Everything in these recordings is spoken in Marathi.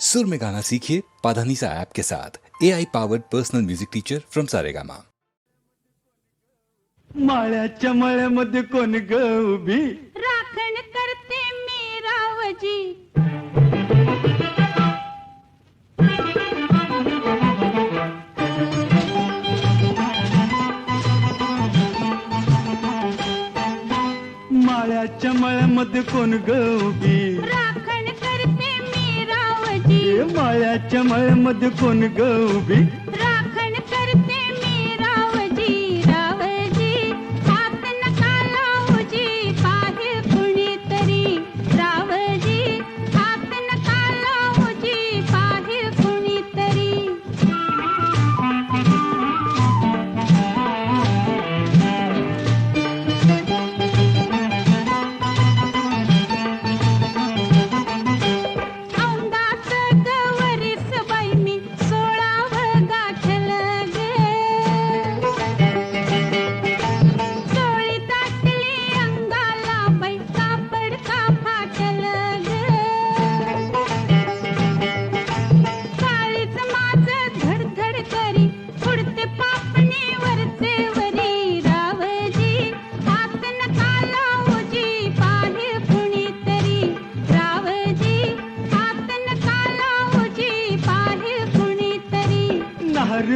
सुर में गाना सीखिए पाधानीसा ऐप के साथ। A I powered personal music teacher from Saregama माळ्याच्या मळ्यामध्ये कोण ग उभी राखण करते मी रावजी माळ्याच्या मळ्यामध्ये कोण ग उभी माळ्याच्या मळ्यामध्ये कोण ग उभी?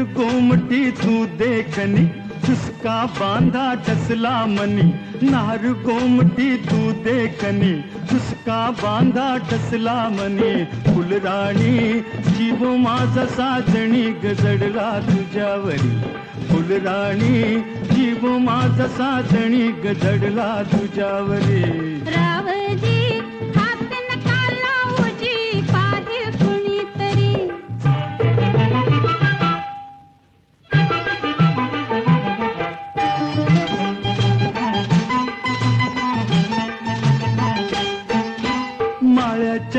नार तू देखनी चुस्का बांधा टसला मनी। नार कोमटी तू देखनी चुसका बांधा टसला मनी। फुलराणी जीव माझा साजणी गजडला तुझ्यावरी। फुलराणी जीव माझा साजणी गजडला तुझ्यावरी।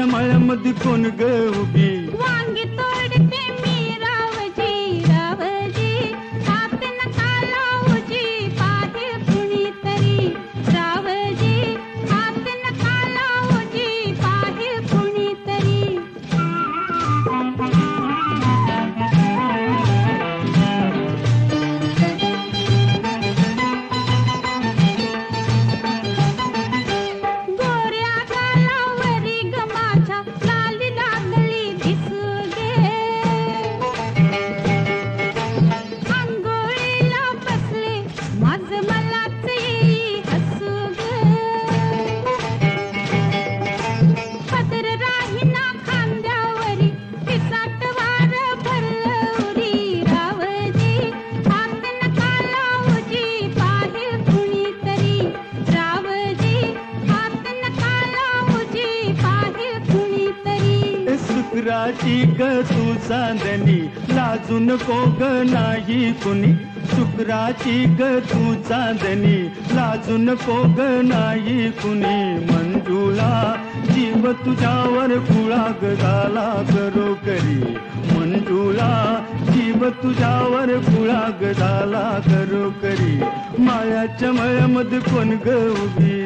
माळ्यामध्ये कोण ग उभी? कुणीतरी शुक्राची ग तू चांदणी लाजून नको ग नाही कुणी. शुक्राची ग तू चांदणी लाजून नको ग नाही कुणी. मंजुळा जीव तुझ्यावर कुळाग झाला करो करी मंजुळा जीव तुझ्यावर कुळाग झाला करो करी मायाच्या मळ्यामध्ये कोण ग उभी?